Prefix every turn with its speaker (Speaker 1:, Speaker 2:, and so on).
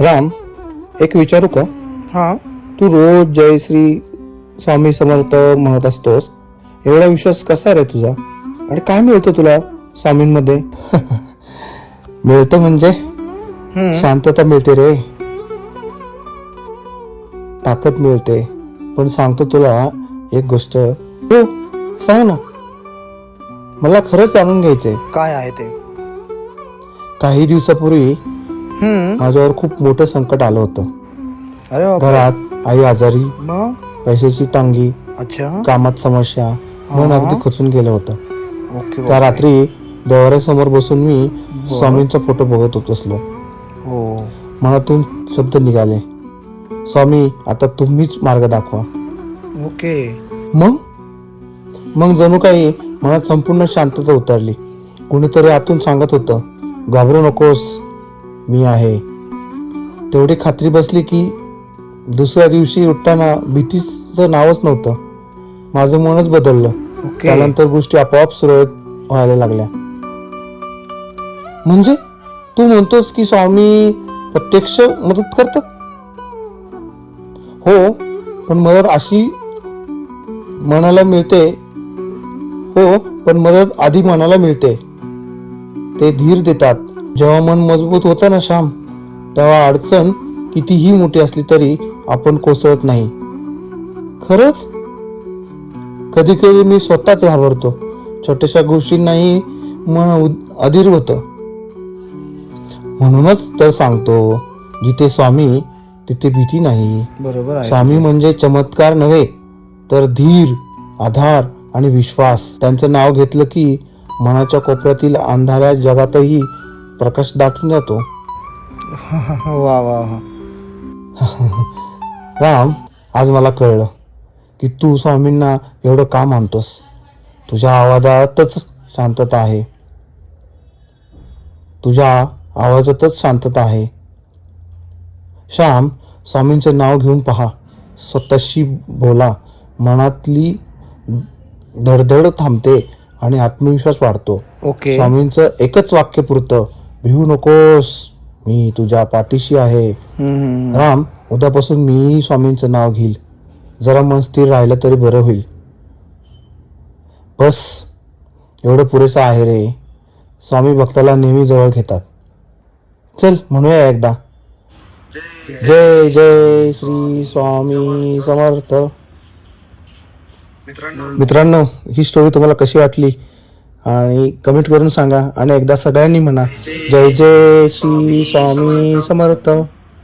Speaker 1: राम एक विचारू का?
Speaker 2: हां.
Speaker 1: तू रोज जय श्री स्वामी समर्थ म्हणत असतोस. एवढा विश्वास कसा रे तुझा? आणि काय मिळतं तुला स्वामींमध्ये? मिळतं म्हणजे? शांतता मिळते रे. ताकद मिळते. पण सांगतो तुला एक गोष्ट. हो सांग ना. मला खरंच जाणून घ्यायचंय.
Speaker 2: काय आहे ते?
Speaker 1: काही दिवसापूर्वी माझ्यावर खूप मोठं संकट आलं होतं.
Speaker 2: अरे
Speaker 1: घरात आई आजारी
Speaker 2: मग?
Speaker 1: पैशाची तंगी
Speaker 2: अच्छा.
Speaker 1: कामात समस्या मन अगदी खचून गेलं होतं.
Speaker 2: ओके
Speaker 1: त्या रात्री देवाऱ्यासमोर बसून मी स्वामींचा फोटो बघत होत असलो.
Speaker 2: हो.
Speaker 1: मनातून शब्द निघाले स्वामी आता तुम्हीच मार्ग दाखवा.
Speaker 2: ओके.
Speaker 1: मग? मग जणू काही मनात संपूर्ण शांतता उतरली. कुणीतरी आतून सांगत होतं घाबरू नकोस मी आहे. तेवढी खात्री बसली की दुसऱ्या दिवशी उठताना भीतीचं नावच नव्हतं. माझं मनच बदललं.
Speaker 2: ओके.
Speaker 1: त्यानंतर गोष्टी आपोआप सुरळीत व्हायला लागल्या. म्हणजे? तू म्हणतोस की स्वामी प्रत्यक्ष मदत करतात हो पण मदत अशी मनाला मिळते. हो पण मदत आधी मनाला मिळते. ते धीर देतात. जेव्हा मन मजबूत होतं ना श्याम तेव्हा अडचण कितीही मोठी असली तरी आपण कोसळत नाही. खरंच? कधी कधी मी स्वतःच घाबरतो. छोट्याशा गोष्टींनाही मन अधीर होत. म्हणूनच तर सांगतो जिथे स्वामी तिथे भीती नाही.
Speaker 2: बरोबर आहे.
Speaker 1: स्वामी म्हणजे चमत्कार नव्हे तर धीर आधार आणि विश्वास. त्यांचं नाव घेतलं की मनाच्या कोपऱ्यातील अंधाऱ्या जगातही प्रकाश दाटून जातो.
Speaker 2: वा वा वा.
Speaker 1: राम आज मला कळलं की तू स्वामींना एवढं का मानतोस? तुझ्या आवाजातच शांतता आहे. तुझ्या आवाजातच शांतता आहे. श्याम स्वामींचे नाव घेऊन पहा. स्वतःशी बोला. मनातली धडधड थांबते आणि आत्मविश्वास वाढतो.
Speaker 2: ओके.
Speaker 1: स्वामींचं एकच वाक्य पुरतं. भिवू नकोस मी तुझ्या पाठीशी आहे. राम उद्यापासून मीही स्वामींचं नाव घेईल. जरा मन स्थिर राहिलं तरी बरं होईल. बस एवढं पुरेसं आहे रे. स्वामी भक्ताला नेहमी जवळ घेतात. चल म्हणूया एकदा. जय जय श्री स्वामी समर्थ. मित्रांनो ही स्टोरी तुम्हाला कशी वाटली? आणि कमेंट करून सांगा. आणि एकदा सगळ्यांनी म्हणा. जय जय श्री स्वामी समर्थ.